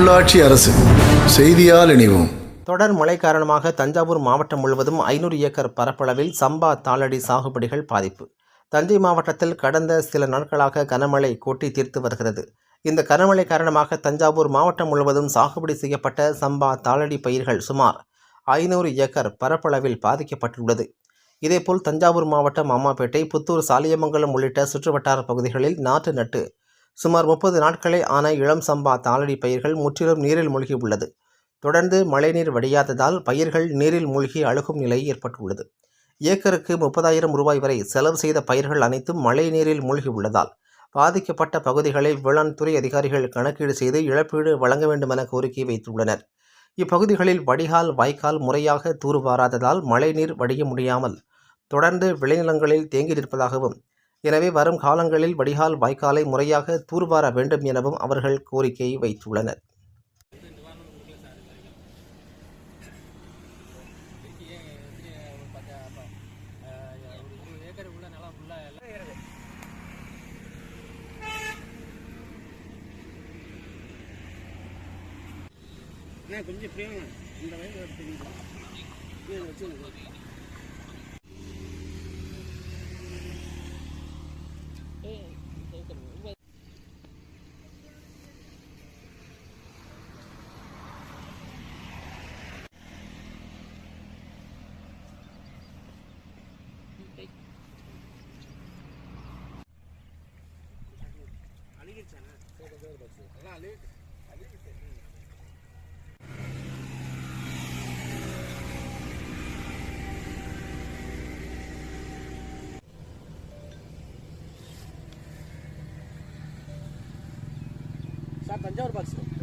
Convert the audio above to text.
உள்ளாட்சி அரசு செய்தியால் இணைவோம். தொடர் மழை காரணமாக தஞ்சாவூர் மாவட்டம் முழுவதும் ஐநூறு ஏக்கர் பரப்பளவில் சம்பா தாளடி சாகுபடிகள் பாதிப்பு. தஞ்சை மாவட்டத்தில் கடந்த சில நாட்களாக கனமழை கொட்டி தீர்த்து வருகிறது. இந்த கனமழை காரணமாக தஞ்சாவூர் மாவட்டம் முழுவதும் சாகுபடி செய்யப்பட்ட சம்பா தாளடி பயிர்கள் சுமார் ஐநூறு ஏக்கர் பரப்பளவில் பாதிக்கப்பட்டுள்ளது. இதேபோல் தஞ்சாவூர் மாவட்டம் அம்மாப்பேட்டை புத்தூர் சாலியமங்கலம் உள்ளிட்ட சுற்றுவட்டார பகுதிகளில் நாற்று நட்டு சுமார் முப்பது நாட்களே ஆன இளம் சம்பா தாளடி பயிர்கள் முற்றிலும் நீரில் மூழ்கி உள்ளது தொடர்ந்து மழைநீர் வடியாததால் பயிர்கள் நீரில் மூழ்கி அழுகும் நிலை ஏற்பட்டுள்ளது. ஏக்கருக்கு முப்பதாயிரம் ரூபாய் வரை செலவு செய்த பயிர்கள் அனைத்தும் மழை நீரில் மூழ்கி உள்ளதால் பாதிக்கப்பட்ட பகுதிகளை வேளாண் துறை அதிகாரிகள் கணக்கீடு செய்து இழப்பீடு வழங்க வேண்டுமென கோரிக்கை வைத்துள்ளனர். இப்பகுதிகளில் வடிகால் வாய்க்கால் முறையாக தூர்வாராததால் மழைநீர் வடிய முடியாமல் தொடர்ந்து விளைநிலங்களில் தேங்கி நிற்பதாகவும் எனவே வரும் காலங்களில் வடிகால் வாய்க்காலை முறையாக தூர்வார வேண்டும் எனவும் அவர்கள் கோரிக்கை வைத்துள்ளனர். கொஞ்சம் பிரியாங்க இந்த வயது தெரியுது. ಅಲ್ಲಿಗಿರ್ತಾನೆ ಅಲ್ಲ ಅಲ್ಲಿ ಅಲ್ಲಿಗಿರ್ತೇನೆ सर पंजा और बक्स।